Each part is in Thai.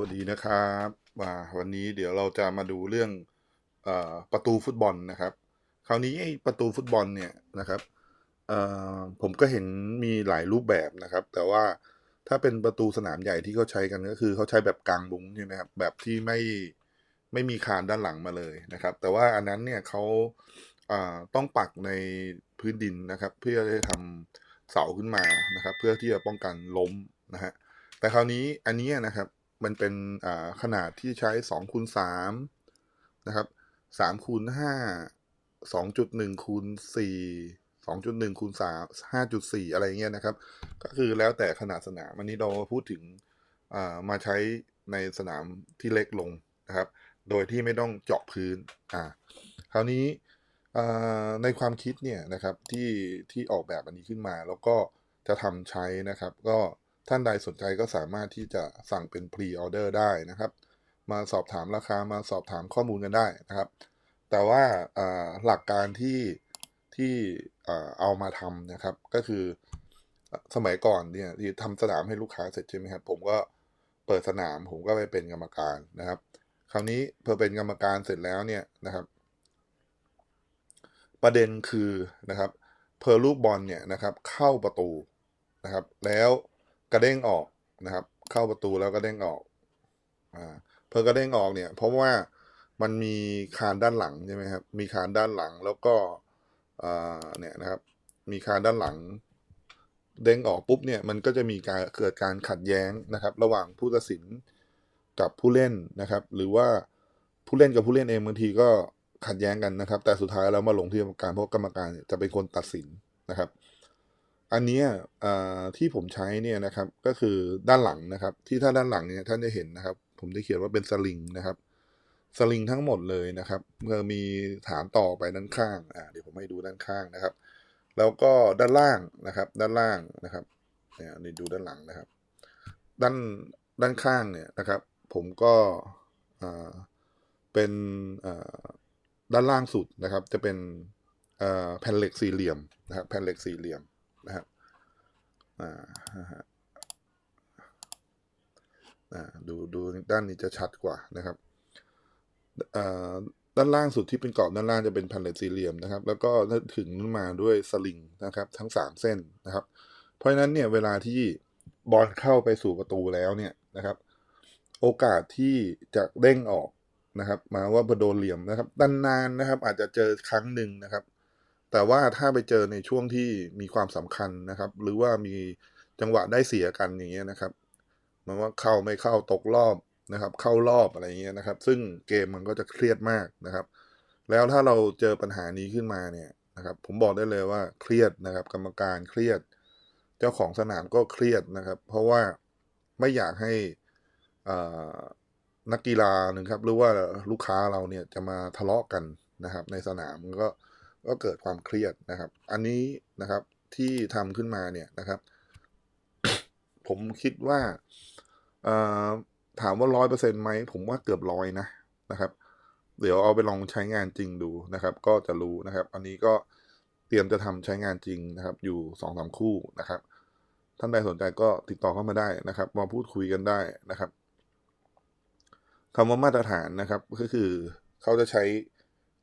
วัสดีนะครับว่าวันนี้เดี๋ยวเราจะมาดูเรื่องอประตูฟุตบอลนะครับ คราวนี้ไอ้ประตูฟุตบอลเนี่ยนะครับผมก็เห็นมีหลายรูปแบบนะครับ แต่ว่าถ้าเป็นประตูสนามใหญ่ที่เขาใช้กันก็คือเขาใช้แบบกลางบุ้งใช่ไหมครับแบบที่ไม่ไม่มีคานด้านหลังมาเลยนะครับ แต่ว่าอันนั้นเนี่ยเขาอ่าต้องปักในพื้นดินนะครับ เพื่อจะทำเสาขึ้นมานะครับ เพื่อที่จะป้องกันล้มนะฮะแต่คราวนี้อันนี้นะครับ มันเป็นขนาดที่ใช้2คูณ3นะครับ3คูณ5 2.1คูณ4 2.1คูณ3 5.4 อะไรเงี้ยนะครับ ก็คือแล้วแต่ขนาดสนามอันนี้เราพูดถึงมาใช้ในสนามที่เล็กลงนะครับ โดยที่ไม่ต้องเจาะพื้นอ่าคราวนี้ในความคิดเนี่ยนะครับที่ที่ออกแบบอันนี้ขึ้นมา แล้วก็จะทำใช้นะครับ ก็ ท่านใดสนใจก็สามารถที่จะสั่งเป็น pre order ได้นะครับ มาสอบถามราคามาสอบถามข้อมูลกันได้นะครับ แต่ว่าหลักการที่ที่เอามาทำนะครับ ก็คือสมัยก่อนเนี่ยที่ทำสนามให้ลูกค้าเสร็จใช่ไหมครับผมก็เปิดสนามผมก็ไปเป็นกรรมการนะครับ คราวนี้พอเป็นกรรมการเสร็จแล้วเนี่ยนะครับ ประเด็นคือนะครับเพอลูกบอลเนี่ยนะครับ เข้าประตูนะครับ แล้ว กระเด้งออกนะครับ เข้าประตูแล้วกระเด้งออกอ่าเพอกระเด้งออกเนี่ย เพราะว่ามันมีคานด้านหลังใช่ไหมครับ มีคานด้านหลังแล้วก็อ่าเนี่ยนะครับ มีคานด้านหลัง เด้งออกปุ๊บเนี่ยมันก็จะมีการเกิดการขัดแย้งนะครับ ระหว่างผู้ตัดสินกับผู้เล่นนะครับ หรือว่าผู้เล่นกับผู้เล่นเองบางทีก็ขัดแย้งกันนะครับ แต่สุดท้ายแล้วมาลงที่กรรมการเพราะกรรมการจะเป็นคนตัดสินนะครับ อันนี้ที่ผมใช้เนี่ยนะครับก็คือด้านหลังนะครับ ที่ถ้าด้านหลังเนี่ยท่านจะเห็นนะครับ ผมจะเขียนว่าเป็นสลิงนะครับสลิงทั้งหมดเลยนะครับเมื่อมีฐานต่อไปด้านข้างอ่าเดี๋ยวผมให้ดูด้านข้างนะครับ แล้วก็ด้านล่างนะครับ ด้านล่างนะครับเนี่ยนี่ดูด้านหลังนะครับ ด้านด้านข้างเนี่ยนะครับ ผมก็อ่าเป็นอ่าด้านล่างสุดนะครับ จะเป็นอ่าแผ่นเหล็กสี่เหลี่ยมนะครับ แผ่นเหล็กสี่เหลี่ยม นะครับอ่าอ่าดูดูด้านนี้จะชัดกว่านะครับอ่าด้านล่างสุดที่เป็นกรอบด้านล่างจะเป็นแผ่นเหล็กสี่เหลี่ยมนะครับ แล้วก็ถึงขึ้นมาด้วยสลิงนะครับ ทั้งสามเส้นนะครับ เพราะฉะนั้นเนี่ยเวลาที่บอลเข้าไปสู่ประตูแล้วเนี่ยนะครับ โอกาสที่จะเด้งออกนะครับ มาว่าพอโดนเหลี่ยมนะครับด้านนานนะครับ อาจจะเจอครั้งหนึ่งนะครับ แต่ว่าถ้าไปเจอในช่วงที่มีความสำคัญนะครับ หรือว่ามีจังหวะได้เสียกันอย่างเงี้ยนะครับหมันว่าเข้าไม่เข้าตกรอบนะครับ เข้ารอบอะไรเงี้ยนะครับ ซึ่งเกมมันก็จะเครียดมากนะครับ แล้วถ้าเราเจอปัญหานี้ขึ้นมาเนี่ยนะครับ ผมบอกได้เลยว่าเครียดนะครับ กรรมการเครียด เจ้าของสนามก็เครียดนะครับ เพราะว่าไม่อยากให้นักกีฬาหนะครับ หรือว่าลูกค้าเราเนี่ยจะมาทะเลาะกันนะครับ ในสนามมัน ก็เกิดความเครียดนะครับ อันนี้นะครับที่ทำขึ้นมาเนี่ยนะครับ ผมคิดว่าถามว่าร้อยเปอร์เซ็นต์ไหมผมว่าเกือบร้อยนะนะครับ เดี๋ยวเอาไปลองใช้งานจริงดูนะครับ ก็จะรู้นะครับ อันนี้ก็เตรียมจะทำใช้งานจริงนะครับ อยู่สองสามคู่นะครับ ท่านใดสนใจก็ติดต่อเข้ามาได้นะครับ มาพูดคุยกันได้นะครับคำว่ามาตรฐานนะครับ ก็คือเขาจะใช้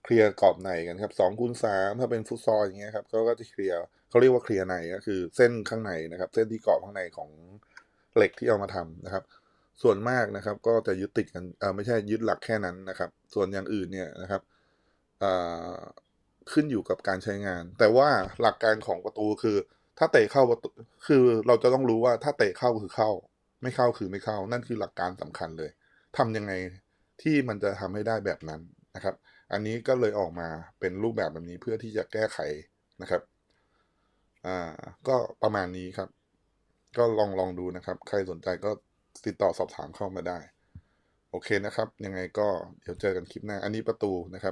เคลียร์กรอบในกันครับสองคูณสามถ้าเป็นฟุตซอลอย่างเงี้ยครับเขาก็จะเคลียร์เขาเรียกว่าเคลียร์ในก็คือเส้นข้างในนะครับ เส้นที่กรอบข้างในของเหล็กที่เอามาทำนะครับ ส่วนมากนะครับ ก็จะยึดติดกันเออไม่ใช่ยึดหลักแค่นั้นนะครับ ส่วนอย่างอื่นเนี่ยนะครับอ่าขึ้นอยู่กับการใช้งาน แต่ว่าหลักการของประตูคือ ถ้าเตะเข้าประตูคือเราจะต้องรู้ว่าถ้าเตะเข้าคือเข้า ไม่เข้าคือไม่เข้า นั่นคือหลักการสำคัญเลยทำยังไงที่มันจะทำให้ได้แบบนั้น นะครับ อันนี้ก็เลยออกมาเป็นรูปแบบแบบนี้เพื่อที่จะแก้ไขนะครับ อ่า ก็ประมาณนี้ครับ ก็ลองลองดูนะครับ ใครสนใจก็ติดต่อสอบถามเข้ามาได้ โอเคนะครับ ยังไงก็เดี๋ยวเจอกันคลิปหน้า อันนี้ประตูนะครับ